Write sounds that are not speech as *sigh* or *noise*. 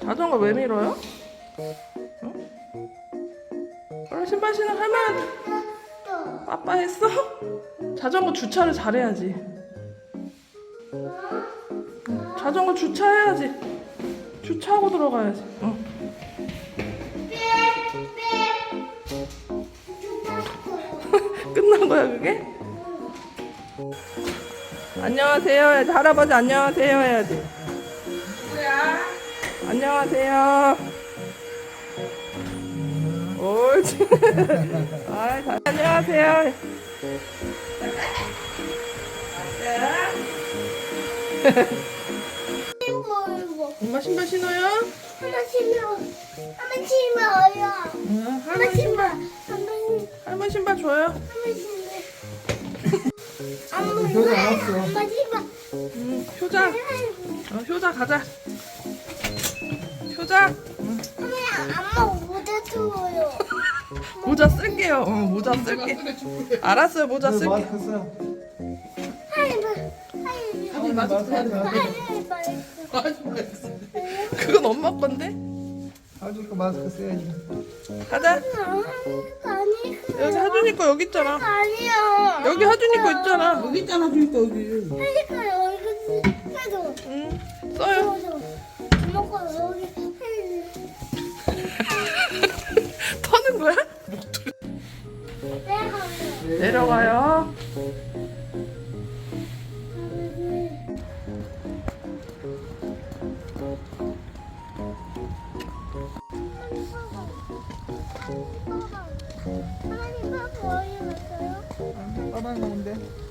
자전거 왜 밀어요? 응? 얼른 신발 신어 할머니 아빠 했어? 자전거 주차를 잘해야지 응, 자전거 주차해야지 주차하고 들어가야지 응. 끝난 거야 그게? 안녕하세요. 해야지. 할아버지 안녕하세요. 해야지. 누구야? 안녕하세요. 옳지 *laughs* 아이, 잘- 안녕하세요. 엄마 신발 신어요? 하나 신어. 하나 신어요. 응, 하나 신발 줘요. 엄마 효자 알았어. 엄마 신어 응, 효자. 어, 효자 가자. 효자. 엄마 엄마 모자 줘요. 모자 쓸게요. 어, 모자 쓸게. 알았어요 모자 쓸게. 마스크 써. 하이브. 마스크 하지 마. 하이브. 그건 엄마 건데. 하주니까 마스크 써야지. 가자. 여기 하준이 거 여기 있잖아. 아니야 여기 하준이 거 있잖아. 여기 있잖아 주니까 여기. 하니까 여기 해도 응 써요. 먹어 여기. *laughs* 터는 거야? 내가 내려가요. 하나 님밥 보여줬어요? 까만 건데.